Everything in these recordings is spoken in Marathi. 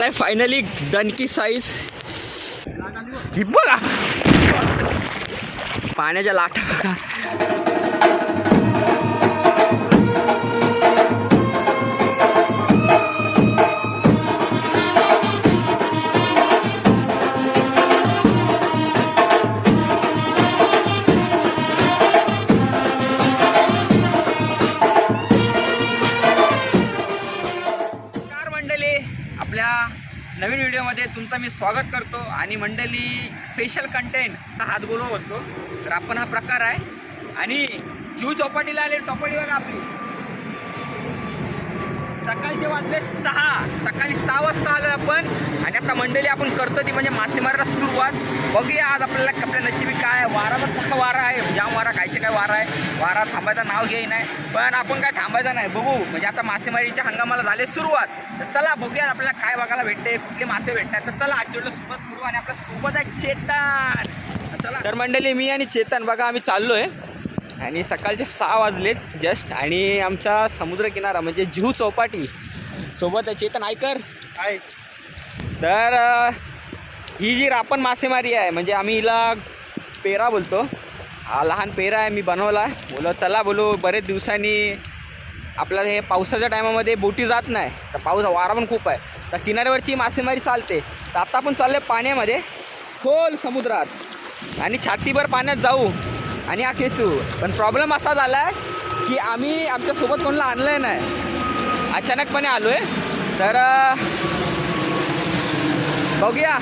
काय फायनली दणकी साईज बघा पाण्याच्या लाटा बघा. नवीन व्हिडिओमध्ये तुमचं मी स्वागत करतो आणि मंडळी स्पेशल कंटेंट हात बोलव बोलतो तर आपण हा प्रकार आहे. आणि जीव चौपाटीला आले चौपाटी बघा आपली. सकाळचे वाजले सहा. सकाळी सहा वाजता आलो आपण. आणि आता मंडळी आपण करतो ती म्हणजे मासेमारीला सुरुवात. बघूया आज आपल्याला आपल्या नशिबी काय आहे. वारा तर पक्का वारा आहे? म्हणजे जाम वारा खायचे काय वारा आहे? वारा थांबायचं नाव घेई नाही. पण आपण काय थांबायचं नाही. बघू. म्हणजे आता मासेमारीच्या हंगामाला झाले सुरुवात. तर चला बघूया आपल्याला काय बघायला भेटते कुठले मासे भेटतात तर चला आजच्या वेळेला सुरुवात करू आणि आपल्यासोबत आहे चेतन. चला. तर मंडळी मी आणि चेतन बघा आम्ही चाललो आहे आणि सकाळचे सहा वाजलेत जस्ट आणि आमच्या समुद्रकिनारा म्हणजे जुहू चौपाटी. सोबत आहे चेतन ऐकर आहे तर ही जी रापण मासेमारी आहे म्हणजे आम्ही हिला पेरा बोलतो. हा लहान पेरा आहे मी बनवला. बोलो चला बोलो बरेच दिवसांनी आपल्याला हे पावसाच्या टायमामध्ये बोटी जात नाही. तर पाऊस वारा पण खूप आहे. तर किनाऱ्यावरची मासेमारी चालते. तर आता आपण चाललो पाण्यामध्ये खोल समुद्रात. आणि छातीभर पाण्यात जाऊ आणि हा खेचू. पण प्रॉब्लेम असा झाला आहे की आम्ही आमच्यासोबत कोणाला आणलं आहे नाही. अचानकपणे आलो आहे तर बघूया.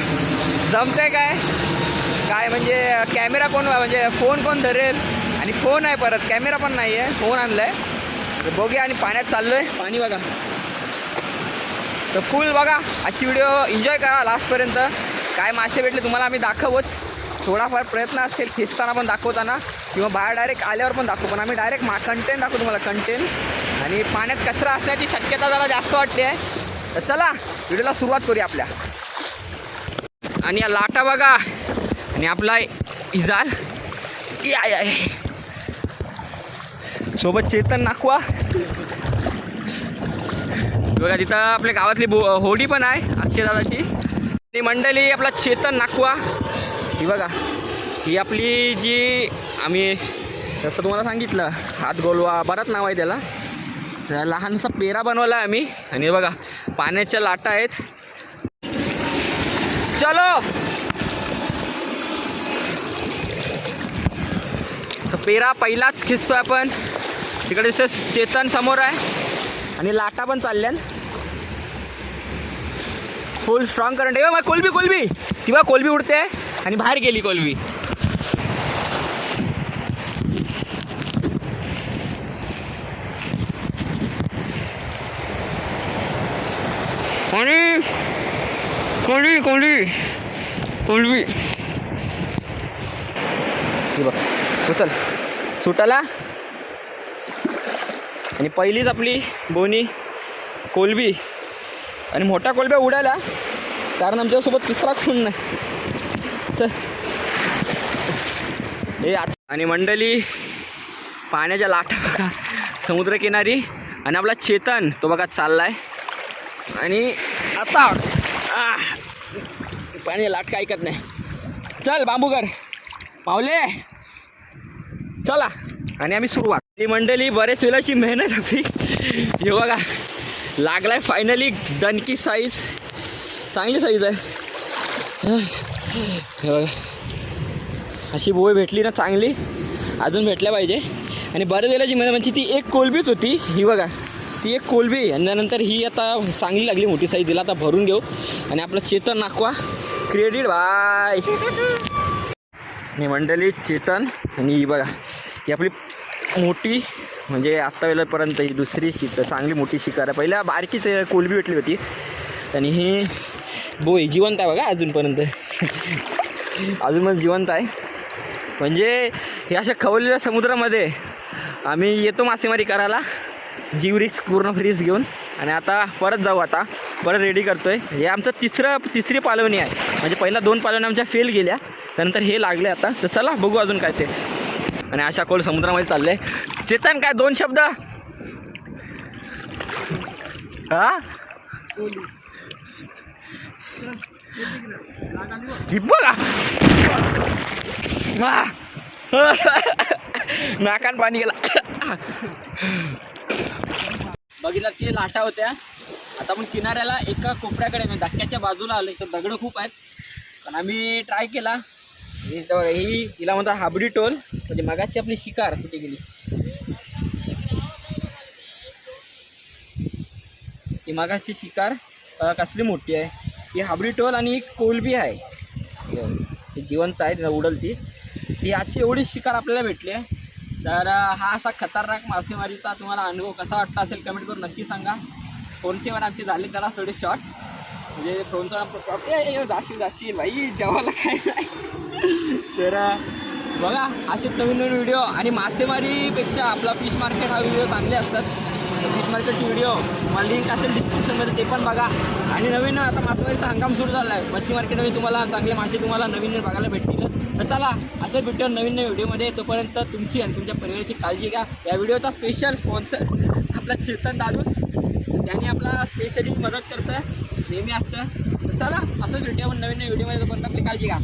जमतंय काय? काय म्हणजे कॅमेरा कोण म्हणजे फोन कोण धरेल? आणि फोन आहे परत. कॅमेरा पण नाही आहे फोन आणला आहे तर बघूया आणि पाण्यात चाललो आहे पाणी बघा. तर फुल बघा. आजची व्हिडिओ एन्जॉय करा लास्टपर्यंत काय मासे भेटले तुम्हाला आम्ही दाखवच. थोडाफार प्रयत्न असेल खेचताना पण दाखवताना किंवा बाहेर डायरेक्ट आल्यावर पण दाखवू. पण आम्ही डायरेक्ट मा कंटेंट दाखवू तुम्हाला कंटेंट आणि पाण्यात कचरा असण्याची शक्यता जरा जास्त वाटते आहे. तर चला व्हिडिओला सुरुवात करूया आपल्या. आणि या लाटा बघा. आणि आपला इजाल या या या. सोबत चेतन नाखवा. बघा तिथं आपल्या गावातली बो होडी पण आहे अक्षयदादाची. आणि मंडळी आपला चेतन नाखवा. ही बघा ही आपली जी आम्ही जसं तुम्हाला सांगितलं हात गोलवा बराच नाव आहे त्याला. लहानसा पेरा बनवला आहे आम्ही. आणि बघा पाण्याच्या लाटा आहेत. चलो! पेरा पहिलाच खिचतोय आपण. तिकडे दिसतोय चेतन समोर आहे. आणि लाटा पण चालल्या फुल स्ट्रॉंग करंट आहे मग कोलबी कोलबी. ती बा कोलबी उडते. आणि बाहेर गेली कोलबी आणि कोलबी कोलबी कोलबी बघ उचल सुटाला. आणि पहिलीच आपली बोनी कोलबी आणि मोठा कोलब्या उडाला कारण आमच्यासोबत तिसरा खून नाही. हे आणि मंडळी पाण्याच्या लाटा बघा समुद्रकिनारी आणि आपला चेतन तो बघा चाललाय. आणि आता पाणी लाट काय ऐकत नाही. चल बांबूकर पावले चला. आणि आम्ही सुरुवात. ही मंडळी बरेच वेळाची मेहनत आपली. हे बघा लागलाय फायनली दणकी साईज चांगली साईज आहे. हे बघा अशी बोय भेटली ना चांगली अजून भेटल्या पाहिजे. आणि बऱ्याच वेळेची जी म्हणजे ती एक कोलबीच होती. ही बघा ती एक कोलबी. आणि त्यानंतर ही आता चांगली लागली मोठी साईज दिला आता भरून घेऊ. आणि आपलं चेतन नाकवा. क्रेडिट बाय मी मंडळी चेतन आणि ही बघा ही आपली मोठी म्हणजे आत्ता वेळेपर्यंत ही दुसरी शिक चांगली मोठी शिकार आहे. पहिल्या बारकीच कोलबी भेटली होती. आणि ही बोय जिवंत आहे बघा अजूनपर्यंत. अजून मग जिवंत आहे. म्हणजे हे अशा खवलेल्या समुद्रामध्ये आम्ही येतो मासेमारी करायला. जीव रिक्स पूर्ण फ्रीज घेऊन. आणि आता परत जाऊ आता. परत रेडी करतो आहे हे आमचं तिसरं तिसरी पालवणी आहे. म्हणजे पहिला दोन पालवण्या आमच्या फेल गेल्या. त्यानंतर हे लागले आता. तर चला बघू अजून काय ते. आणि अशा खोल समुद्रामध्ये चालले. चेतन काय दोन शब्द? हा? बघा नाकात पाणी गेला बघितलं ते लाटा होत्या. आता आपण किनाऱ्याला एका कोपऱ्याकडे म्हणजे धक्क्याच्या बाजूला आलो तर दगडं खूप आहेत. पण आम्ही ट्राय केला. ही हिला म्हणतात हाबडी टोल. म्हणजे मगाची आपली शिकार कुठे गेली? ही मगाची शिकार कसली मोठी आहे? ही हाबरी टोल आणि एक कोलबी आहे. ही जिवंत आहे उडल ती ती आजची एवढी शिकार आपल्याला भेटली आहे. तर हा असा खतरनाक मासेमारीचा तुम्हाला अनुभव कसा वाटला असेल कमेंट करून नक्की सांगा. फोनचे पण आमचे झाले त्याला थोडे शॉर्ट म्हणजे फोनचा ए, जाशील जाशील भाई जेवायला काय नाही. तर बघा असे नवीन नवीन व्हिडिओ आणि मासेमारीपेक्षा आपला फिश मार्केट हा व्हिडिओ चांगले असतात. फिश मार्केटचे व्हिडिओ मला लिंक असेल डिस्क्रिप्शनमध्ये ते पण बघा. आणि नवीन आता मासेमारीचा हंगाम सुरू झाला आहे मच्छी मार्केटमध्ये तुम्हाला चांगले मासे तुम्हाला नवीन नवीन बघायला भेटतील. तर चला असे भेटूया नवीन नवीन व्हिडिओमध्ये तोपर्यंत तुमची आणि तुमच्या परिवाराची काळजी घ्या. या व्हिडिओचा स्पेशल स्पॉन्सर आपला चेतन दादूस. त्यांनी आपला स्पेशली मदत करतं नेहमी असतं. तर चला असंच भेटूया आपण नवीन नवीन व्हिडिओमध्ये तोपर्यंत आपली काळजी घ्या.